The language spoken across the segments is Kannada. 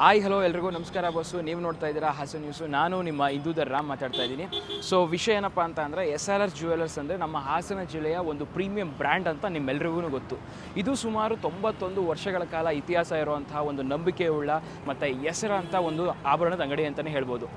ಹಾಯ್ ಹಲೋ ಎಲ್ರಿಗೂ. ನಮಸ್ಕಾರ ಬಸ್ಸು ನೀವು ನೋಡ್ತಾ ಇದ್ದೀರಾ ಹಸು ನ್ಯೂಸು ನಾನು ನಿಮ್ಮ ಇಂದೂದರ್ ರಾಮ್ ಮಾತಾಡ್ತಾ ಇದ್ದೀನಿ. ಸೊ ವಿಷಯ ಏನಪ್ಪ ಅಂತ ಅಂದರೆ ಎಸ್ ಆರ್ ಆರ್ ಜ್ಯುವೆಲರ್ಸ್ ಅಂದರೆ ನಮ್ಮ ಹಾಸನ ಜಿಲ್ಲೆಯ ಒಂದು ಪ್ರೀಮಿಯಂ ಬ್ರ್ಯಾಂಡ್ ಅಂತ ನಿಮ್ಮೆಲ್ರಿಗೂ ಗೊತ್ತು. ಇದು ಸುಮಾರು ತೊಂಬತ್ತೊಂದು ವರ್ಷಗಳ ಕಾಲ ಇತಿಹಾಸ ಇರುವಂತಹ ಒಂದು ನಂಬಿಕೆಯುಳ್ಳ ಮತ್ತು ಹೆಸರಂಥ ಒಂದು ಆಭರಣದ ಅಂಗಡಿ ಅಂತಲೇ ಹೇಳ್ಬೋದು.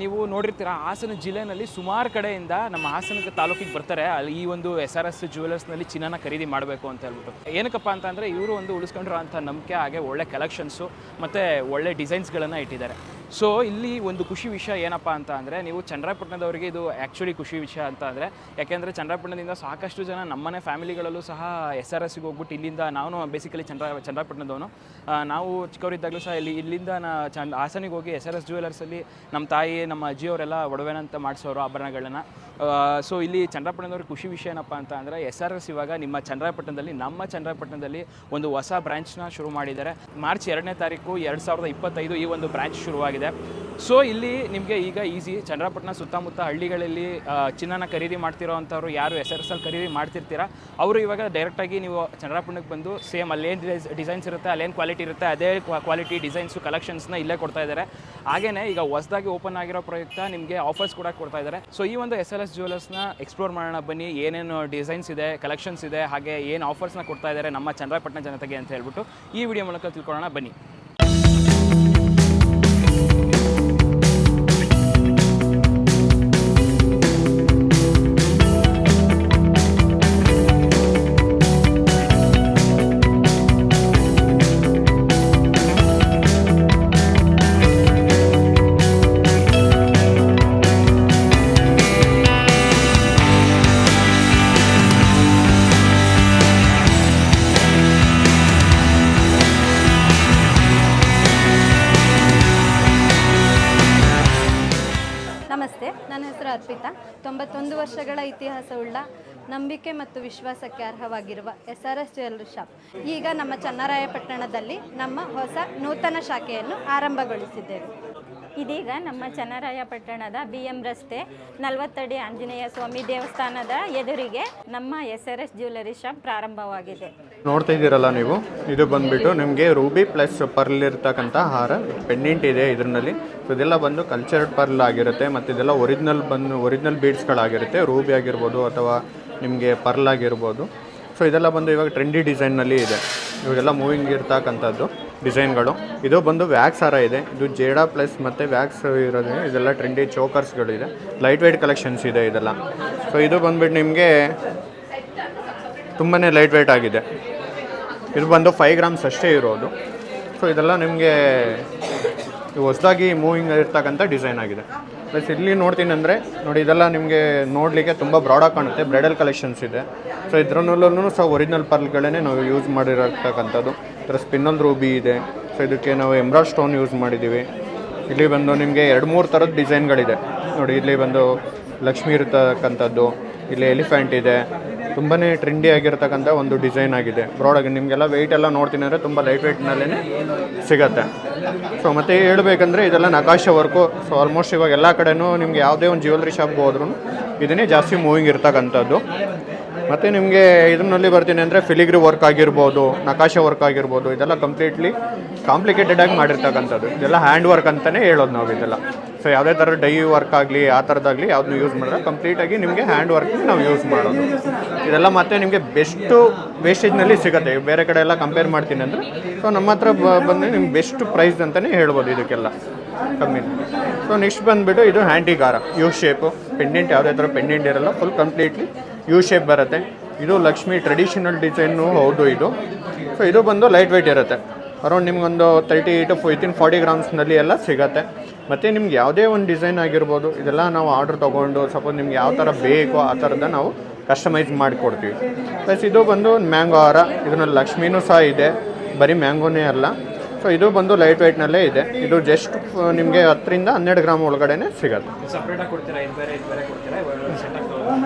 ನೀವು ನೋಡಿರ್ತೀರ, ಹಾಸನ ಜಿಲ್ಲೆನಲ್ಲಿ ಸುಮಾರು ಕಡೆಯಿಂದ ನಮ್ಮ ಹಾಸನ ತಾಲೂಕಿಗೆ ಬರ್ತಾರೆ. ಅಲ್ಲಿ ಈ ಒಂದು ಎಸ್ ಆರ್ ಎಸ್ ಜ್ಯುವೆಲರ್ಸ್ನಲ್ಲಿ ಚಿನ್ನನ ಖರೀದಿ ಮಾಡಬೇಕು ಅಂತ ಹೇಳ್ಬಿಟ್ಟು. ಏನಕ್ಕಪ್ಪ ಅಂತಂದರೆ ಇವರು ಒಂದು ಉಳಿಸ್ಕೊಂಡಿರೋ ಅಂಥ ನಂಬಿಕೆ, ಹಾಗೆ ಒಳ್ಳೆ ಕಲೆಕ್ಷನ್ಸು ಮತ್ತು ಒಳ್ಳೆ ಡಿಸೈನ್ಸ್ಗಳನ್ನು ಇಟ್ಟಿದ್ದಾರೆ. ಸೊ ಇಲ್ಲಿ ಒಂದು ಖುಷಿ ವಿಷಯ ಏನಪ್ಪ ಅಂತ ಅಂದರೆ, ನೀವು ಚಂದ್ರಾಪಟ್ಟಣದವರಿಗೆ ಇದು ಆ್ಯಕ್ಚುಲಿ ಖುಷಿ ವಿಷಯ ಅಂತ ಅಂದರೆ, ಯಾಕೆಂದರೆ ಚಂದ್ರಾಪಟ್ಟಣದಿಂದ ಸಾಕಷ್ಟು ಜನ ನಮ್ಮನೆ ಫ್ಯಾಮಿಲಿಗಳಲ್ಲೂ ಸಹ ಎಸ್ ಆರ್ ಎಸ್ಗೆ ಹೋಗ್ಬಿಟ್ಟು ಇಲ್ಲಿಂದ ನಾನು ಬೇಸಿಕಲಿ ಚಂದ್ರ, ಚಂದ್ರಾಪಟ್ಟಣದವನು. ನಾವು ಚಿಕ್ಕವರಿದ್ದಾಗಲೂ ಸಹ ಇಲ್ಲಿ, ಇಲ್ಲಿಂದ ನಾ ಚಂದ, ಹಾಸನಿಗೆ ಹೋಗಿ ಎಸ್ ಆರ್ ಎಸ್ ಜ್ಯುವೆಲರ್ಸಲ್ಲಿ ನಮ್ಮ ತಾಯಿ, ನಮ್ಮ ಅಜ್ಜಿಯವರೆಲ್ಲ ಒಡವೆನಂತ ಮಾಡಿಸೋರು ಆಭರಣಗಳನ್ನ. ಸೊ ಇಲ್ಲಿ ಚಂದ್ರಪಟ್ಟಣದವ್ರ ಖುಷಿ ವಿಷಯ ಏನಪ್ಪ ಅಂತ ಅಂದರೆ ಎಸ್ ಆರ್ ಎಸ್ ಇವಾಗ ನಿಮ್ಮ ಚಂದ್ರಪಟ್ಟಣದಲ್ಲಿ, ನಮ್ಮ ಚಂದ್ರಪಟ್ಟಣದಲ್ಲಿ ಒಂದು ಹೊಸ ಬ್ರ್ಯಾಂಚ್ನ ಶುರು ಮಾಡಿದ್ದಾರೆ. ಮಾರ್ಚ್ ಎರಡನೇ ತಾರೀಕು ಎರಡು ಸಾವಿರದ ಇಪ್ಪತ್ತೈದು ಈ ಒಂದು ಬ್ರ್ಯಾಂಚ್ ಶುರುವಾಗಿದೆ. ಸೊ ಇಲ್ಲಿ ನಿಮಗೆ ಈಗ ಈಸಿ ಚಂದ್ರಪಟ್ಟಣ ಸುತ್ತಮುತ್ತ ಹಳ್ಳಿಗಳಲ್ಲಿ ಚಿನ್ನನ ಖರೀದಿ ಮಾಡ್ತಿರೋ ಅಂಥವ್ರು ಯಾರು ಎಸ್ ಆರ್ ಎಸ್ ಅಲ್ಲಿ ಖರೀದಿ ಮಾಡ್ತಿರ್ತೀರಾ? ಅವರು ಇವಾಗ ಡೈರೆಕ್ಟಾಗಿ ನೀವು ಚಂದ್ರಪಟ್ಟಣಕ್ಕೆ ಬಂದು ಸೇಮ್ ಅಲ್ಲೇನು ಡಿಸೈನ್ಸ್ ಇರುತ್ತೆ, ಅಲ್ಲೇನು ಕ್ವಾಲಿಟಿ ಇರುತ್ತೆ, ಅದೇ ಕ್ವಾಲಿಟಿ ಡಿಸೈನ್ಸು ಕಲೆಕ್ಷನ್ಸ್ನ ಇಲ್ಲೇ ಕೊಡ್ತಾ ಇದ್ದಾರೆ. ಹಾಗೇನೇ ಈಗ ಹೊಸದಾಗಿ ಓಪನ್ ಆಗಿರೋ ಪ್ರಯುಕ್ತ ನಿಮಗೆ ಆಫರ್ಸ್ ಕೂಡ ಕೊಡ್ತಾ ಇದ್ದಾರೆ. ಸೊ ಈ ಒಂದು ಎಸ್ ಎಲ್ ಎಸ್ ಜ್ಯುವೆಲರ್ಸ್ನ ಎಕ್ಸ್ಪ್ಲೋರ್ ಮಾಡೋಣ, ಬನ್ನಿ ಏನೇನು ಡಿಸೈನ್ಸ್ ಇದೆ, ಕಲೆಕ್ಷನ್ಸ್ ಇದೆ, ಹಾಗೆ ಏನು ಆಫರ್ಸ್ನ ಕೊಡ್ತಾ ಇದ್ದಾರೆ ನಮ್ಮ ಚಂದ್ರಪಟ್ಟಣ ಜನತೆಗೆ ಅಂತ ಹೇಳ್ಬಿಟ್ಟು ಈ ವಿಡಿಯೋ ಮೂಲಕ ತಿಳ್ಕೊಳ್ಳೋಣ, ಬನ್ನಿ. ಇತಿಹಾಸವುಳ್ಳ ನಂಬಿಕೆ ಮತ್ತು ವಿಶ್ವಾಸಕ್ಕೆ ಅರ್ಹವಾಗಿರುವ S R S jewellery shop. ಈಗ ನಮ್ಮ ಚನ್ನರಾಯಪಟ್ಟಣದಲ್ಲಿ ನಮ್ಮ ಹೊಸ ನೂತನ ಶಾಖೆಯನ್ನು ಆರಂಭಗೊಳಿಸಿದ್ದೇವೆ. ಇದೀಗ ನಮ್ಮ ಚನ್ನರಾಯಪಟ್ಟಣದ ಬಿ ಎಂ ರಸ್ತೆ ನಲವತ್ತಡಿ ಆಂಜನೇಯ ಸ್ವಾಮಿ ದೇವಸ್ಥಾನದ ಎದುರಿಗೆ ನಮ್ಮ S R S jewellery shop ಪ್ರಾರಂಭವಾಗಿದೆ. ನೋಡ್ತಾ ಇದ್ದೀರಲ್ಲ ನೀವು? ಇದು ಬಂದ್ಬಿಟ್ಟು ನಿಮಗೆ ರೂಬಿ ಪ್ಲಸ್ ಪರ್ಲ್ ಇರ್ತಕ್ಕಂಥ ಹಾರ ಪೆಂಡೆಂಟ್ ಇದೆ ಇದರಲ್ಲಿ. ಸೊ ಇದೆಲ್ಲ ಬಂದು ಕಲ್ಚರ್ಡ್ ಪರ್ಲ್ ಆಗಿರುತ್ತೆ ಮತ್ತು ಇದೆಲ್ಲ ಒರಿಜಿನಲ್ ಬಂದು ಒರಿಜಿನಲ್ ಬೀಡ್ಸ್ಗಳಾಗಿರುತ್ತೆ ರೂಬಿ ಆಗಿರ್ಬೋದು ಅಥವಾ ನಿಮಗೆ ಪರ್ಲ್ ಆಗಿರ್ಬೋದು. ಸೊ ಇದೆಲ್ಲ ಬಂದು ಇವಾಗ ಟ್ರೆಂಡಿ ಡಿಸೈನ್ನಲ್ಲಿ ಇದೆ. ಇವಾಗೆಲ್ಲ ಮೂವಿಂಗ್ ಇರ್ತಕ್ಕಂಥದ್ದು ಡಿಸೈನ್ಗಳು ಇದು ಬಂದು ವ್ಯಾಕ್ಸ್ ಹಾರ ಇದೆ. ಇದು ಜೇಡಾ ಪ್ಲಸ್ ಮತ್ತು ವ್ಯಾಕ್ಸ್ ಇರೋದು, ಇದೆಲ್ಲ ಟ್ರೆಂಡಿ ಚೋಕರ್ಸ್ಗಳಿದೆ ಲೈಟ್ ವೆಯ್ಟ್ ಕಲೆಕ್ಷನ್ಸ್ ಇದೆ ಇದೆಲ್ಲ. ಸೊ ಇದು ಬಂದುಬಿಟ್ಟು ನಿಮಗೆ ತುಂಬಾ ಲೈಟ್ ವೆಯ್ಟ್ ಆಗಿದೆ. ಇದು ಬಂದು ಫೈವ್ ಗ್ರಾಮ್ಸ್ ಅಷ್ಟೇ ಇರೋದು. ಸೊ ಇದೆಲ್ಲ ನಿಮಗೆ ಹೊಸದಾಗಿ ಮೂವಿಂಗ್ ಇರ್ತಕ್ಕಂಥ ಡಿಸೈನ್ ಆಗಿದೆ. ಪ್ಲಸ್ ಇಲ್ಲಿ ನೋಡ್ತೀನಿ ಅಂದರೆ, ನೋಡಿ, ಇದೆಲ್ಲ ನಿಮಗೆ ನೋಡಲಿಕ್ಕೆ ತುಂಬ ಬ್ರಾಡಾಗಿ ಕಾಣುತ್ತೆ. ಬ್ರೈಡಲ್ ಕಲೆಕ್ಷನ್ಸ್ ಇದೆ. ಸೊ ಇದ್ರಲ್ಲೂ ಸಹ ಒರಿಜಿನಲ್ ಪರ್ಲ್ಗಳೇ ನಾವು ಯೂಸ್ ಮಾಡಿರತಕ್ಕಂಥದ್ದು. ಇದರ ಸ್ಪಿನ್ನಲ್ ರೂಬಿ ಇದೆ. ಸೊ ಇದಕ್ಕೆ ನಾವು ಎಂಬ್ರಾಯ್ಡ್ ಸ್ಟೋನ್ ಯೂಸ್ ಮಾಡಿದ್ದೀವಿ. ಇಲ್ಲಿ ಬಂದು ನಿಮಗೆ ಎರಡು ಮೂರು ಥರದ ಡಿಸೈನ್ಗಳಿದೆ ನೋಡಿ, ಇಲ್ಲಿ ಬಂದು ಲಕ್ಷ್ಮಿ ಇರತಕ್ಕಂಥದ್ದು. ಇಲ್ಲಿ ಎಲಿಫೆಂಟ್ ಇದೆ. ತುಂಬಾ ಟ್ರೆಂಡಿ ಆಗಿರ್ತಕ್ಕಂಥ ಒಂದು ಡಿಸೈನ್ ಆಗಿದೆ. ಬ್ರಾಡಾಗಿ ನಿಮಗೆಲ್ಲ ವೆಯ್ಟ್ ಎಲ್ಲ ನೋಡ್ತೀನಿ ಅಂದರೆ ತುಂಬ ಲೈಟ್ ವೆಯ್ಟ್ನಲ್ಲೇ ಸಿಗತ್ತೆ. ಸೊ ಮತ್ತು ಹೇಳ್ಬೇಕಂದ್ರೆ ಇದೆಲ್ಲ ನಕಾಶ ವರ್ಕು ಸೊ ಆಲ್ಮೋಸ್ಟ್ ಇವಾಗ ಎಲ್ಲ ಕಡೆನೂ ನಿಮಗೆ ಯಾವುದೇ ಒಂದು ಜ್ಯುವೆಲ್ರಿ ಶಾಪ್ಗೆ ಹೋದ್ರೂ ಇದನ್ನೇ ಜಾಸ್ತಿ ಮೂವಿಂಗ್ ಇರ್ತಕ್ಕಂಥದ್ದು. ಮತ್ತು ನಿಮಗೆ ಇದರಲ್ಲಿ ಬರ್ತೀನಿ ಅಂದರೆ ಫಿಲಿಗ್ರಿ ವರ್ಕ್ ಆಗಿರ್ಬೋದು, ನಕಾಶ ವರ್ಕ್ ಆಗಿರ್ಬೋದು, ಇದೆಲ್ಲ ಕಂಪ್ಲೀಟ್ಲಿ ಕಾಂಪ್ಲಿಕೇಟೆಡ್ ಆಗಿ ಮಾಡಿರ್ತಕ್ಕಂಥದ್ದು. ಇದೆಲ್ಲ ಹ್ಯಾಂಡ್ ವರ್ಕ್ ಅಂತಲೇ ಹೇಳೋದು ನಾವು ಇದೆಲ್ಲ ಸೊ ಯಾವುದೇ ಥರ ಡೈ ವರ್ಕ್ ಆಗಲಿ, ಆ ಥರದ್ದಾಗಲಿ ಯಾವ್ದನ್ನು ಯೂಸ್ ಮಾಡಿದ್ರೆ ಕಂಪ್ಲೀಟಾಗಿ ನಿಮಗೆ ಹ್ಯಾಂಡ್ ವರ್ಕ್ ನಾವು ಯೂಸ್ ಮಾಡೋದು. ಇದೆಲ್ಲ ಮತ್ತೆ ನಿಮಗೆ ಬೆಸ್ಟು ವೇಸ್ಟೇಜ್ನಲ್ಲಿ ಸಿಗುತ್ತೆ. ಬೇರೆ ಕಡೆ ಎಲ್ಲ ಕಂಪೇರ್ ಮಾಡ್ತೀನಿ ಅಂದರೆ. ಸೊ ನಮ್ಮ ಹತ್ರ ಬ- ಬಂದು ನಿಮ್ಗೆ ಬೆಸ್ಟ್ ಪ್ರೈಸ್ ಅಂತಲೇ ಹೇಳ್ಬೋದು ಇದಕ್ಕೆಲ್ಲ ಕಮ್ಮಿ. ಸೊ ನೆಕ್ಸ್ಟ್ ಬಂದುಬಿಟ್ಟು ಇದು ಹ್ಯಾಂಡಿಗಾರ. ಯು ಶೇಪು ಪೆಂಡೆಂಟ್ ಯಾವುದೇ ಥರ ಪೆಂಡೆಂಟ್ ಇರಲ್ಲ ಫುಲ್ ಕಂಪ್ಲೀಟ್ಲಿ ಯು ಶೇಪ್ ಬರುತ್ತೆ. ಇದು ಲಕ್ಷ್ಮಿ ಟ್ರೆಡಿಷನಲ್ ಡಿಸೈನು ಹೌದು ಇದು. ಸೊ ಇದು ಬಂದು ಲೈಟ್ ವೆಯ್ಟ್ ಇರುತ್ತೆ. ಅರೌಂಡ್ ನಿಮಗೊಂದು ತರ್ಟಿ ಟು ಫಿಫ್ಟೀನ್ ಫಾರ್ಟಿ ಗ್ರಾಮ್ಸ್ನಲ್ಲಿ ಎಲ್ಲ ಸಿಗುತ್ತೆ. ಮತ್ತು ನಿಮ್ಗೆ ಯಾವುದೇ ಒಂದು ಡಿಸೈನ್ ಆಗಿರ್ಬೋದು ಇದೆಲ್ಲ ನಾವು ಆರ್ಡ್ರ್ ತೊಗೊಂಡು ಸಪೋಸ್ ನಿಮ್ಗೆ ಯಾವ ಥರ ಬೇಕೋ ಆ ಥರದ ನಾವು ಕಸ್ಟಮೈಸ್ ಮಾಡಿಕೊಡ್ತೀವಿ. ಪ್ಲಸ್ ಇದು ಬಂದು ಮ್ಯಾಂಗೋ ಹಾರ ಇದರಲ್ಲಿ ಲಕ್ಷ್ಮಿನೂ ಸಹ ಇದೆ. ಬರೀ ಮ್ಯಾಂಗೋನೇ ಅಲ್ಲ. ಸೊ ಇದು ಬಂದು ಲೈಟ್ ವೆಯ್ಟ್ನಲ್ಲೇ ಇದೆ. ಇದು ಜಸ್ಟ್ ನಿಮಗೆ ಹತ್ತರಿಂದ ಹನ್ನೆರಡು ಗ್ರಾಮ್ ಒಳಗಡೆ ಸಿಗುತ್ತೆ.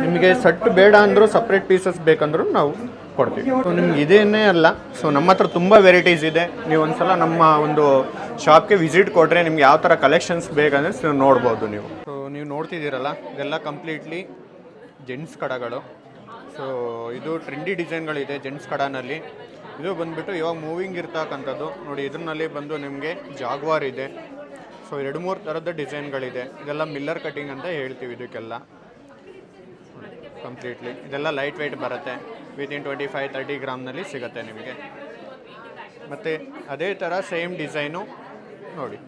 ನಿಮಗೆ ಸಟ್ ಬೇಡ ಅಂದರೂ ಸಪ್ರೇಟ್ ಪೀಸಸ್ ಬೇಕಂದ್ರೂ ನಾವು ಕೊಡ್ತೀವಿ. ಸೊ ನಿಮ್ಗೆ ಇದೇನೇ ಅಲ್ಲ ಸೊ ನಮ್ಮ ಹತ್ರ ತುಂಬ ವೆರೈಟೀಸ್ ಇದೆ. ನೀವು ಒಂದ್ಸಲ ನಮ್ಮ ಒಂದು ಶಾಪ್ಗೆ ವಿಸಿಟ್ ಕೊಟ್ಟರೆ ನಿಮ್ಗೆ ಯಾವ ಥರ ಕಲೆಕ್ಷನ್ಸ್ ಬೇಕಂದ್ರೆ ನೋಡ್ಬೋದು ನೀವು. ಸೊ ನೀವು ನೋಡ್ತಿದ್ದೀರಲ್ಲ, ಇದೆಲ್ಲ ಕಂಪ್ಲೀಟ್ಲಿ ಜೆಂಟ್ಸ್ ಕಡಗಳು. ಸೊ ಇದು ಟ್ರೆಂಡಿ ಡಿಸೈನ್ಗಳಿದೆ ಜೆಂಟ್ಸ್ ಕಡನಲ್ಲಿ. ಇದು ಬಂದುಬಿಟ್ಟು ಇವಾಗ ಮೂವಿಂಗ್ ಇರ್ತಕ್ಕಂಥದ್ದು. ನೋಡಿ ಇದ್ರಲ್ಲಿ ಬಂದು ನಿಮಗೆ ಜಾಗ್ವಾರ್ ಇದೆ. ಸೊ ಎರಡು ಮೂರು ಥರದ ಡಿಸೈನ್ಗಳಿದೆ ಇದೆಲ್ಲ ಮಿಲ್ಲರ್ ಕಟಿಂಗ್ ಅಂತ ಹೇಳ್ತೀವಿ ಇದಕ್ಕೆಲ್ಲ. ಕಂಪ್ಲೀಟ್ಲಿ ಇದೆಲ್ಲ ಲೈಟ್ ವೆಯ್ಟ್ ಬರುತ್ತೆ. ವಿತಿನ್ ಟ್ವೆಂಟಿ ಫೈವ್ ತರ್ಟಿ ಗ್ರಾಮ್ನಲ್ಲಿ ಸಿಗುತ್ತೆ ನಿಮಗೆ. ಮತ್ತು ಅದೇ ಥರ ಸೇಮ್ ಡಿಸೈನು ನೋಡಿ,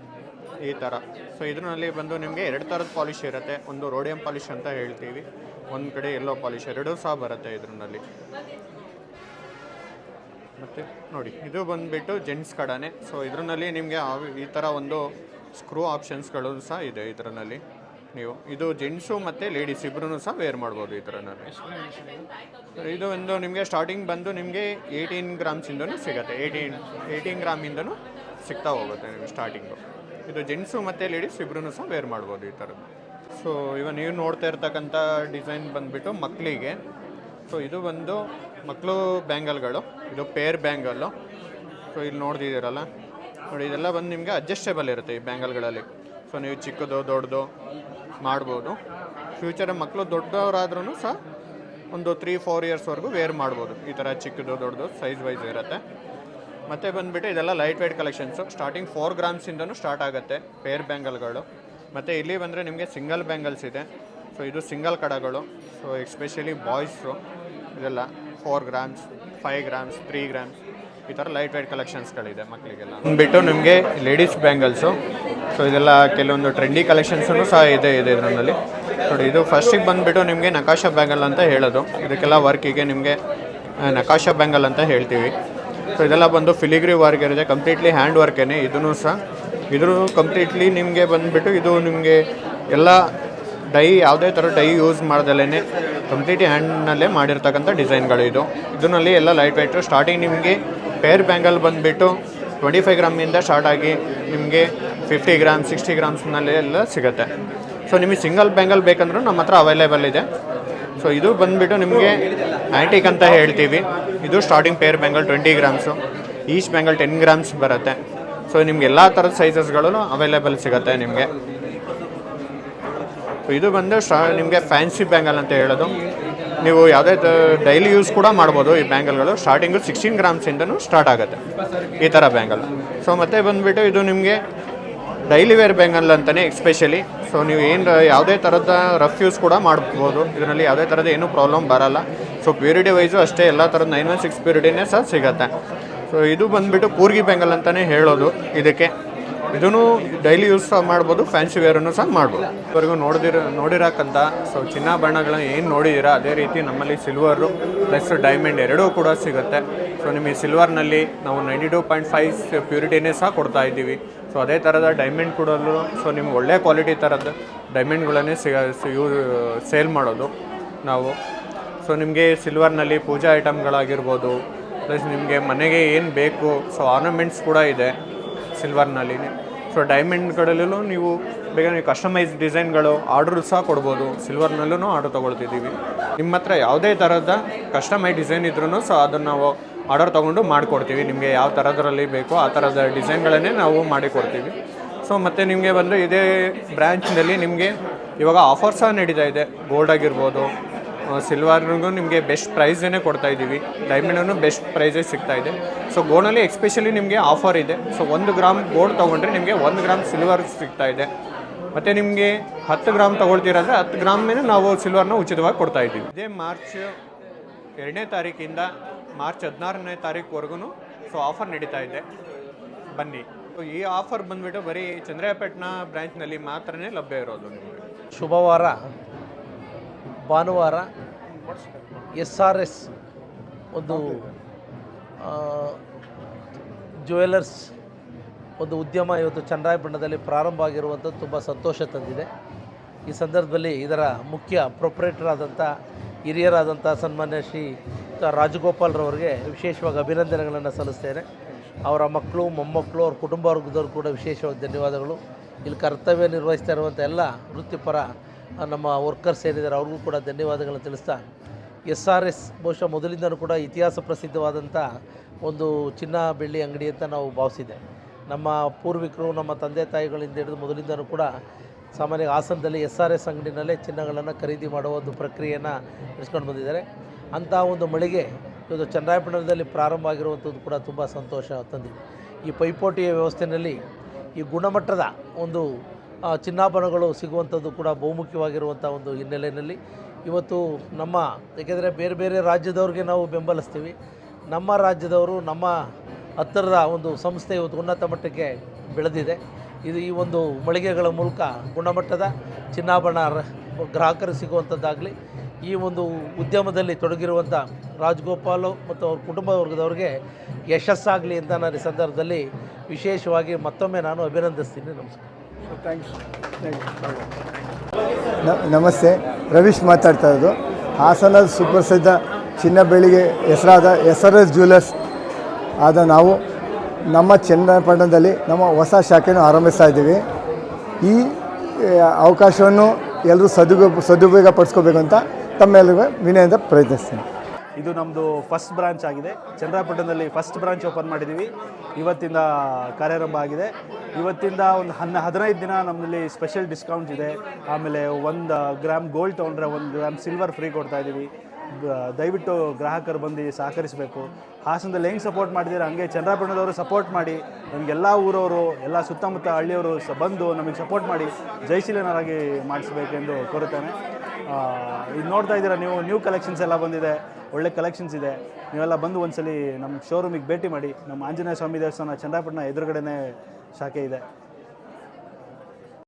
ಈ ಥರ ಸೊ ಇದರಲ್ಲಿ ಬಂದು ನಿಮಗೆ ಎರಡು ಥರದ ಪಾಲಿಶ್ ಇರುತ್ತೆ. ಒಂದು ರೋಡಿಯಂ ಪಾಲಿಶ್ ಅಂತ ಹೇಳ್ತೀವಿ, ಒಂದು ಕಡೆ ಎಲ್ಲೋ ಪಾಲಿಶ್ ಎರಡೂ ಸಹ ಬರುತ್ತೆ ಇದರಲ್ಲಿ. ಮತ್ತು ನೋಡಿ, ಇದು ಬಂದುಬಿಟ್ಟು ಜೆಂಟ್ಸ್ ಕಡನೆ. ಸೊ ಇದರಲ್ಲಿ ನಿಮಗೆ ಈ ಥರ ಒಂದು ಸ್ಕ್ರೂ ಆಪ್ಷನ್ಸ್ಗಳು ಸಹ ಇದೆ ಇದರಲ್ಲಿ. ನೀವು. ಇದು ಜೆಂಟ್ಸು ಮತ್ತು ಲೇಡೀಸ್ ಇಬ್ಬರೂ ಸಹ ವೇರ್ ಮಾಡ್ಬೋದು ಈ ಥರ ಇದು ಒಂದು ನಿಮಗೆ ಸ್ಟಾರ್ಟಿಂಗ್ ಬಂದು ನಿಮಗೆ ಏಯ್ಟೀನ್ ಗ್ರಾಮ್ಸಿಂದನೂ ಸಿಗುತ್ತೆ. ಏಯ್ಟೀನ್ ಏಯ್ಟೀನ್ ಗ್ರಾಮಿಂದನೂ ಸಿಗ್ತಾ ಹೋಗುತ್ತೆ ನಿಮಗೆ ಸ್ಟಾರ್ಟಿಂಗು ಇದು ಜೆಂಟ್ಸು ಮತ್ತು ಲೇಡೀಸ್ ಇಬ್ಬರೂ ಸಹ ವೇರ್ ಮಾಡ್ಬೋದು ಈ ಥರದ್ದು. ಸೊ ಇವಾಗ ನೀವು ನೋಡ್ತಾ ಇರ್ತಕ್ಕಂಥ ಡಿಸೈನ್ ಬಂದುಬಿಟ್ಟು ಮಕ್ಕಳಿಗೆ ಸೊ ಇದು ಬಂದು ಮಕ್ಕಳು ಬ್ಯಾಂಗಲ್ಗಳು ಇದು ಪೇರ್ ಬ್ಯಾಂಗಲ್ಲು ಸೊ ಇಲ್ಲಿ ನೋಡ್ತಿದ್ದೀರಲ್ಲ? ನೋಡಿ, ಇದೆಲ್ಲ ಬಂದು ನಿಮಗೆ ಅಡ್ಜಸ್ಟೇಬಲ್ ಇರುತ್ತೆ ಈ ಬ್ಯಾಂಗಲ್ಗಳಲ್ಲಿ ಸೊ ನೀವು ಚಿಕ್ಕದು ದೊಡ್ಡದು ಮಾಡ್ಬೋದು. ಫ್ಯೂಚರ್ ಮಕ್ಕಳು ದೊಡ್ಡವರಾದ್ರೂ ಸಹ ಒಂದು ತ್ರೀ ಫೋರ್ ಇಯರ್ಸ್ವರೆಗೂ ವೇರ್ ಮಾಡ್ಬೋದು. ಈ ಥರ ಚಿಕ್ಕದು ದೊಡ್ಡದು ಸೈಜ್ ವೈಸ್ ಇರುತ್ತೆ. ಮತ್ತು ಬಂದುಬಿಟ್ಟು ಇದೆಲ್ಲ light weight collections starting four ಗ್ರಾಮ್ಸಿಂದನೂ start ಆಗುತ್ತೆ ಪೇರ್ ಬ್ಯಾಂಗಲ್ಗಳು ಮತ್ತು ಇಲ್ಲಿ ಬಂದರೆ ನಿಮಗೆ ಸಿಂಗಲ್ ಬ್ಯಾಂಗಲ್ಸ್ ಇದೆ. ಸೊ ಇದು ಸಿಂಗಲ್ ಕಡಗಳು. ಸೊ ಎಸ್ಪೆಷಲಿ ಬಾಯ್ಸು ಇದೆಲ್ಲ four grams five grams three grams ಈ ಥರ ಲೈಟ್ ವೆಯ್ಟ್ ಕಲೆಕ್ಷನ್ಸ್ಗಳಿದೆ ಮಕ್ಕಳಿಗೆಲ್ಲ ಬಿಟ್ಟು ನಿಮಗೆ ಲೇಡೀಸ್ ಬ್ಯಾಂಗಲ್ಸು ಸೊ ಇದೆಲ್ಲ ಕೆಲವೊಂದು ಟ್ರೆಂಡಿ ಕಲೆಕ್ಷನ್ಸೂ ಸಹ ಇದೆ ಇದೆ ಇದರಲ್ಲಿ ನೋಡಿ, ಇದು ಫಸ್ಟಿಗೆ ಬಂದುಬಿಟ್ಟು ನಿಮಗೆ ನಕಾಶ ಬ್ಯಾಂಗಲ್ ಅಂತ ಹೇಳೋದು. ಇದಕ್ಕೆಲ್ಲ ವರ್ಕಿಗೆ ನಿಮಗೆ ನಕಾಶ ಬ್ಯಾಂಗಲ್ ಅಂತ ಹೇಳ್ತೀವಿ. ಸೊ ಇದೆಲ್ಲ ಬಂದು ಫಿಲಿಗ್ರಿ ವರ್ಕ್ ಇರುತ್ತೆ. ಕಂಪ್ಲೀಟ್ಲಿ ಹ್ಯಾಂಡ್ ವರ್ಕೇನೆ ಇದೂ ಸಹ. ಇದ್ರೂ ಕಂಪ್ಲೀಟ್ಲಿ ನಿಮಗೆ ಬಂದುಬಿಟ್ಟು ಇದು ನಿಮಗೆ ಎಲ್ಲ ಡೈ ಯಾವುದೇ ಥರ ಡೈ ಯೂಸ್ ಮಾಡ್ದಲೇ ಕಂಪ್ಲೀಟ್ಲಿ ಹ್ಯಾಂಡ್ನಲ್ಲೇ ಮಾಡಿರ್ತಕ್ಕಂಥ ಡಿಸೈನ್ಗಳು ಇದು. ಇದರಲ್ಲಿ ಎಲ್ಲ ಲೈಟ್ ವೆಯ್ಟು ಸ್ಟಾರ್ಟಿಂಗ್ ನಿಮಗೆ ಪೇರ್ ಬ್ಯಾಂಗಲ್ ಬಂದುಬಿಟ್ಟು ಟ್ವೆಂಟಿ ಫೈವ್ ಗ್ರಾಮಿಂದ ಸ್ಟಾರ್ಟ್ ಆಗಿ ನಿಮಗೆ ಫಿಫ್ಟಿ ಗ್ರಾಮ್, ಸಿಕ್ಸ್ಟಿ ಗ್ರಾಮ್ಸ್ನಲ್ಲಿ ಎಲ್ಲ ಸಿಗುತ್ತೆ. ಸೊ ನಿಮಗೆ ಸಿಂಗಲ್ ಬ್ಯಾಂಗಲ್ ಬೇಕಂದ್ರೂ ನಮ್ಮ ಹತ್ರ ಅವೈಲೇಬಲ್ ಇದೆ. ಸೊ ಇದು ಬಂದುಬಿಟ್ಟು ನಿಮಗೆ ಆ್ಯಂಟಿಕ್ ಅಂತ ಹೇಳ್ತೀವಿ. ಇದು starting pair bangle twenty grams each bangle ten grams ಬರುತ್ತೆ. ಸೊ ನಿಮ್ಗೆ ಎಲ್ಲ ಥರದ ಸೈಜಸ್ಗಳು ಅವೈಲೇಬಲ್ ಸಿಗುತ್ತೆ ನಿಮಗೆ. ಸೊ ಇದು ಬಂದು ಸ್ಟಾ ನಿಮಗೆ ಫ್ಯಾನ್ಸಿ ಬ್ಯಾಂಗಲ್ ಅಂತ ಹೇಳೋದು. ನೀವು ಯಾವುದೇ ಡೈಲಿ ಯೂಸ್ ಕೂಡ ಮಾಡ್ಬೋದು ಈ ಬ್ಯಾಂಗಲ್ಗಳು ಸ್ಟಾರ್ಟಿಂಗು ಸಿಕ್ಸ್ಟೀನ್ ಗ್ರಾಮ್ಸಿಂದನೂ ಸ್ಟಾರ್ಟ್ ಆಗುತ್ತೆ ಈ ಥರ ಬ್ಯಾಂಗಲ್ ಸೊ ಮತ್ತೆ ಬಂದುಬಿಟ್ಟು ಇದು ನಿಮಗೆ ಡೈಲಿ ವೇರ್ ಬ್ಯಾಂಗಲ್ ಅಂತಲೇ ಎಕ್ಸ್ಪೆಷಲಿ ಸೊ ನೀವು ಏನು, ಯಾವುದೇ ಥರದ ರಫ್ ಯೂಸ್ ಕೂಡ ಮಾಡ್ಬೋದು. ಇದರಲ್ಲಿ ಯಾವುದೇ ಥರದ ಏನೂ ಪ್ರಾಬ್ಲಮ್ ಬರಲ್ಲ. ಸೊ ಪ್ಯೂರಿಟಿ ವೈಸು ಅಷ್ಟೇ ಎಲ್ಲ ಥರದ ನೈನ್ ಒನ್ ಸಿಕ್ಸ್ ಪ್ಯೂರಿಟಿನೇ ಸಹ ಸಿಗುತ್ತೆ. ಸೊ ಇದು ಬಂದುಬಿಟ್ಟು ಕೂರ್ಗಿ ಬೆಂಗಲ್ ಅಂತಲೇ ಹೇಳೋದು ಇದಕ್ಕೆ. ಇದೂ ಡೈಲಿ ಯೂಸ್ ಸಹ ಮಾಡ್ಬೋದು ಫ್ಯಾನ್ಸಿ ವೇರನ್ನು ಸಹ ಮಾಡ್ಬೋದು. ಇವರೆಗೂ ನೋಡಿದಿರ ನೋಡಿರಕ್ಕಂಥ ಸೊ, ಚಿನ್ನಾಭರಣಗಳನ್ನ ಏನು ನೋಡಿದ್ದೀರಾ ಅದೇ ರೀತಿ ನಮ್ಮಲ್ಲಿ ಸಿಲ್ವರು ಪ್ಲಸ್ ಡೈಮಂಡ್ ಎರಡೂ ಕೂಡ ಸಿಗುತ್ತೆ. ಸೊ ನಿಮಗೆ ಸಿಲ್ವರ್ನಲ್ಲಿ ನಾವು ನೈಂಟಿ ಟೂ ಪಾಯಿಂಟ್ ಫೈವ್ ಪ್ಯೂರಿಟಿನೇ ಸಹ ಕೊಡ್ತಾ ಇದ್ದೀವಿ. ಸೊ ಅದೇ ಥರದ ಡೈಮಂಡ್ ಕೊಡಲು ಸೊ ನಿಮ್ಗೆ ಒಳ್ಳೆ ಕ್ವಾಲಿಟಿ ಥರದ್ದು ಡೈಮಂಡ್ಗಳನ್ನೇ ಸಿಗ ಯೂ ಸೇಲ್ ಮಾಡೋದು ನಾವು. ಸೊ ನಿಮಗೆ ಸಿಲ್ವರ್ನಲ್ಲಿ ಪೂಜಾ ಐಟಮ್ಗಳಾಗಿರ್ಬೋದು ಪ್ಲಸ್ ನಿಮಗೆ ಮನೆಗೆ ಏನು ಬೇಕು ಸೊ ಆರ್ನಮೆಂಟ್ಸ್ ಕೂಡ ಇದೆ ಸಿಲ್ವರ್ನಲ್ಲಿ ಸೊ ಡೈಮಂಡ್ಗಳಲ್ಲೂ ನೀವು ಬೇಗ ಕಸ್ಟಮೈಸ್ ಡಿಸೈನ್ಗಳು ಆರ್ಡರ್ ಸಹ ಕೊಡ್ಬೋದು. ಸಿಲ್ವರ್ನಲ್ಲೂ ಆರ್ಡರ್ ತೊಗೊಳ್ತಿದ್ದೀವಿ. ನಿಮ್ಮ ಹತ್ರ ಯಾವುದೇ ಥರದ ಕಸ್ಟಮೈಸ್ ಡಿಸೈನ್ ಇದ್ರೂ ಸೊ ಅದನ್ನು ನಾವು ಆರ್ಡರ್ ತೊಗೊಂಡು ಮಾಡಿಕೊಡ್ತೀವಿ. ನಿಮಗೆ ಯಾವ ಥರದ್ರಲ್ಲಿ ಬೇಕೋ ಆ ಥರದ ಡಿಸೈನ್ಗಳನ್ನೇ ನಾವು ಮಾಡಿಕೊಡ್ತೀವಿ. ಸೊ ಮತ್ತು ನಿಮಗೆ ಬಂದು ಇದೇ ಬ್ರ್ಯಾಂಚ್ನಲ್ಲಿ ನಿಮಗೆ ಇವಾಗ ಆಫರ್ ಸಹ ನಡೀತಾ ಇದೆ. ಗೋಲ್ಡ್ ಆಗಿರ್ಬೋದು ಸಿಲ್ವರ್ಗೂ ನಿಮಗೆ ಬೆಸ್ಟ್ ಪ್ರೈಸೇ ಕೊಡ್ತಾ ಇದ್ದೀವಿ. ಡೈಮಂಡನ್ನು ಬೆಸ್ಟ್ ಪ್ರೈಸೇ ಸಿಗ್ತಾ ಇದೆ. ಸೊ ಗೋಲ್ಡಲ್ಲಿ ಎಕ್ಸ್ಪೆಷಲಿ ನಿಮಗೆ ಆಫರ್ ಇದೆ. ಸೊ ಒಂದು ಗ್ರಾಮ್ ಗೋಲ್ಡ್ ತೊಗೊಂಡ್ರೆ ನಿಮಗೆ ಒಂದು ಗ್ರಾಮ್ ಸಿಲ್ವರ್ ಸಿಗ್ತಾ ಇದೆ. ಮತ್ತು ನಿಮಗೆ ಹತ್ತು ಗ್ರಾಮ್ ತೊಗೊಳ್ತೀರಂದ್ರೆ ಹತ್ತು ಗ್ರಾಮ್ ನಾವು ಸಿಲ್ವರ್ನ ಉಚಿತವಾಗಿ ಕೊಡ್ತಾ ಇದ್ದೀವಿ. ಇದೇ ಮಾರ್ಚ್ ಎರಡನೇ ತಾರೀಕಿಂದ ಮಾರ್ಚ್ ಹದಿನಾರನೇ ತಾರೀಕುವರೆಗೂ ಸೊ ಆಫರ್ ನಡೀತಾ ಇದೆ. ಬನ್ನಿ. ಈ ಆಫರ್ ಬಂದುಬಿಟ್ಟು ಬರೀ ಚಂದ್ರಾಯಪಟ್ಟಣ ಬ್ರ್ಯಾಂಚ್ನಲ್ಲಿ ಮಾತ್ರನೇ ಲಭ್ಯ ಇರೋದು ನಿಮಗೆ. ಶುಭವಾರ. ಭಾನುವಾರ ಎಸ್ ಆರ್ ಎಸ್ ಒಂದು ಜ್ಯುವೆಲರ್ಸ್ ಒಂದು ಉದ್ಯಮ ಇವತ್ತು ಚನ್ನರಾಯಪಟ್ಟಣದಲ್ಲಿ ಪ್ರಾರಂಭ ಆಗಿರುವಂಥದ್ದು ತುಂಬ ಸಂತೋಷ ತಂದಿದೆ. ಈ ಸಂದರ್ಭದಲ್ಲಿ ಇದರ ಮುಖ್ಯ ಪ್ರೊಪ್ರೇಟರ್ ಆದಂಥ ಹಿರಿಯರಾದಂಥ ಸನ್ಮಾನ್ಯ ಶ್ರೀ ರಾಜಗೋಪಾಲ್ರವರಿಗೆ ವಿಶೇಷವಾಗಿ ಅಭಿನಂದನೆಗಳನ್ನು ಸಲ್ಲಿಸ್ತೇನೆ. ಅವರ ಮಕ್ಕಳು, ಮೊಮ್ಮಕ್ಕಳು, ಅವ್ರ ಕುಟುಂಬ ವರ್ಗದವರು ಕೂಡ ವಿಶೇಷವಾಗಿ ಧನ್ಯವಾದಗಳು. ಇಲ್ಲಿ ಕರ್ತವ್ಯ ನಿರ್ವಹಿಸ್ತಾ ಇರುವಂಥ ಎಲ್ಲ ವೃತ್ತಿಪರ ನಮ್ಮ ವರ್ಕರ್ಸ್ ಏನಿದ್ದಾರೆ, ಅವ್ರಿಗೂ ಕೂಡ ಧನ್ಯವಾದಗಳನ್ನು ತಿಳಿಸ್ತಾ, ಎಸ್ ಆರ್ ಎಸ್ ಬಹುಶಃ ಮೊದಲಿಂದನೂ ಕೂಡ ಇತಿಹಾಸ ಪ್ರಸಿದ್ಧವಾದಂಥ ಒಂದು ಚಿನ್ನ ಬೆಳ್ಳಿ ಅಂಗಡಿ ಅಂತ ನಾವು ಭಾವಿಸಿದೆ ನಮ್ಮ ಪೂರ್ವಿಕರು, ನಮ್ಮ ತಂದೆ ತಾಯಿಗಳಿಂದ ಹಿಡಿದು ಮೊದಲಿಂದನೂ ಕೂಡ ಸಾಮಾನ್ಯ ಹಾಸನದಲ್ಲಿ ಎಸ್ ಆರ್ ಎಸ್ ಅಂಗಡಿನಲ್ಲೇ ಚಿನ್ನಗಳನ್ನು ಖರೀದಿ ಮಾಡುವ ಒಂದು ಪ್ರಕ್ರಿಯೆಯನ್ನು ನಡೆಸ್ಕೊಂಡು ಬಂದಿದ್ದಾರೆ. ಅಂಥ ಒಂದು ಮಳಿಗೆ ಇವತ್ತು ಚನ್ನರಾಯಪಟ್ಟಣದಲ್ಲಿ ಪ್ರಾರಂಭ ಆಗಿರುವಂಥದ್ದು ಕೂಡ ತುಂಬ ಸಂತೋಷ ತಂದಿದೆ. ಈ ಪೈಪೋಟಿಯ ವ್ಯವಸ್ಥೆಯಲ್ಲಿ ಈ ಗುಣಮಟ್ಟದ ಒಂದು ಚಿನ್ನಾಭರಣಗಳು ಸಿಗುವಂಥದ್ದು ಕೂಡ ಬಹುಮುಖ್ಯವಾಗಿರುವಂಥ ಒಂದು ಹಿನ್ನೆಲೆಯಲ್ಲಿ. ಇವತ್ತು ನಮ್ಮ, ಏಕೆಂದರೆ ಬೇರೆ ಬೇರೆ ರಾಜ್ಯದವ್ರಿಗೆ ನಾವು ಬೆಂಬಲಿಸ್ತೀವಿ. ನಮ್ಮ ರಾಜ್ಯದವರು ನಮ್ಮ ಹತ್ತಿರದ ಒಂದು ಸಂಸ್ಥೆ ಇವತ್ತು ಉನ್ನತ ಮಟ್ಟಕ್ಕೆ ಬೆಳೆದಿದೆ. ಇದು ಈ ಒಂದು ಮಳಿಗೆಗಳ ಮೂಲಕ ಗುಣಮಟ್ಟದ ಚಿನ್ನಾಭರಣ ಗ್ರಾಹಕರು ಸಿಗುವಂಥದ್ದಾಗಲಿ, ಈ ಒಂದು ಉದ್ಯಮದಲ್ಲಿ ತೊಡಗಿರುವಂಥ ರಾಜ್ಗೋಪಾಲು ಮತ್ತು ಅವ್ರ ಕುಟುಂಬ ವರ್ಗದವ್ರಿಗೆ ಯಶಸ್ಸಾಗಲಿ ಅಂತ ನಾನು ಈ ಸಂದರ್ಭದಲ್ಲಿ ವಿಶೇಷವಾಗಿ ಮತ್ತೊಮ್ಮೆ ನಾನು ಅಭಿನಂದಿಸ್ತೀನಿ. ನಮಸ್ಕಾರ. ನಮಸ್ತೆ ರವೀಶ್ ಮಾತಾಡ್ತಾ ಇರೋದು. ಹಾಸನದ ಸುಪ್ರಸಿದ್ಧ ಚಿನ್ನ ಬೆಳಿಗ್ಗೆ ಹೆಸರಾದ ಎಸ್ ಆರ್ ಎಸ್ ಜ್ಯುವೆಲರ್ಸ್ ಆದ ನಾವು ನಮ್ಮ ಚನ್ನಪಟ್ಟಣದಲ್ಲಿ ನಮ್ಮ ಹೊಸ ಶಾಖೆಯನ್ನು ಆರಂಭಿಸ್ತಾ ಇದ್ದೀವಿ. ಈ ಅವಕಾಶವನ್ನು ಎಲ್ಲರೂ ಸದುಪ ಸದುಪಯೋಗ ಪಡಿಸ್ಕೋಬೇಕು ಅಂತ ತಮ್ಮೆಲ್ಲರಿಗೆ ವಿನಯದಿಂದ ಪ್ರಯತ್ನಿಸ್ತೀನಿ. ಇದು ನಮ್ಮದು ಫಸ್ಟ್ ಬ್ರಾಂಚ್ ಆಗಿದೆ. ಚಂದ್ರಪಟ್ಟಣದಲ್ಲಿ ಫಸ್ಟ್ ಬ್ರಾಂಚ್ ಓಪನ್ ಮಾಡಿದ್ದೀವಿ. ಇವತ್ತಿಂದ ಕಾರ್ಯಾರಂಭ ಆಗಿದೆ. ಇವತ್ತಿಂದ ಒಂದು ಹನ್ನ ಹದಿನೈದು ದಿನ ನಮ್ಮಲ್ಲಿ ಸ್ಪೆಷಲ್ ಡಿಸ್ಕೌಂಟ್ ಇದೆ. ಆಮೇಲೆ ಒಂದು ಗ್ರಾಮ್ ಗೋಲ್ಡ್ ತೊಗೊಂಡ್ರೆ ಒಂದು ಗ್ರಾಮ್ ಸಿಲ್ವರ್ ಫ್ರೀ ಕೊಡ್ತಾ ಇದ್ದೀವಿ ದಯವಿಟ್ಟು ಗ್ರಾಹಕರು ಬಂದು ಸಹಕರಿಸಬೇಕು. ಹಾಸನದಲ್ಲಿ ಹೆಂಗೆ ಸಪೋರ್ಟ್ ಮಾಡಿದ್ದೀರ ಹಂಗೆ ಚಂದ್ರಪಟ್ಟಣದವರು ಸಪೋರ್ಟ್ ಮಾಡಿ, ನಮಗೆಲ್ಲ ಊರವರು, ಎಲ್ಲ ಸುತ್ತಮುತ್ತ ಹಳ್ಳಿಯವರು ಸ, ಬಂದು ನಮಗೆ ಸಪೋರ್ಟ್ ಮಾಡಿ ಜಯಶೀಲನರಾಗಿ ಮಾಡಿಸ್ಬೇಕೆಂದು ಕೋರುತ್ತೇನೆ. ಇದು ನೋಡ್ತಾ ಇದ್ದೀರಾ ನೀವು ನ್ಯೂ ಕಲೆಕ್ಷನ್ಸ್ ಎಲ್ಲ ಬಂದಿದೆ. ಒಳ್ಳೆ ಕಲೆಕ್ಷನ್ಸ್ ಇದೆ. ನೀವೆಲ್ಲ ಬಂದು ಒಂದ್ಸಲಿ ನಮ್ಮ ಶೋರೂಮಿಗೆ ಭೇಟಿ ಮಾಡಿ ನಮ್ಮ ಆಂಜನೇಯ ಸ್ವಾಮಿ ದೇವಸ್ಥಾನ, ಚಂದ್ರಪಟ್ಟಣ ಎದುರುಗಡೆನೇ ಶಾಖೆ ಇದೆ.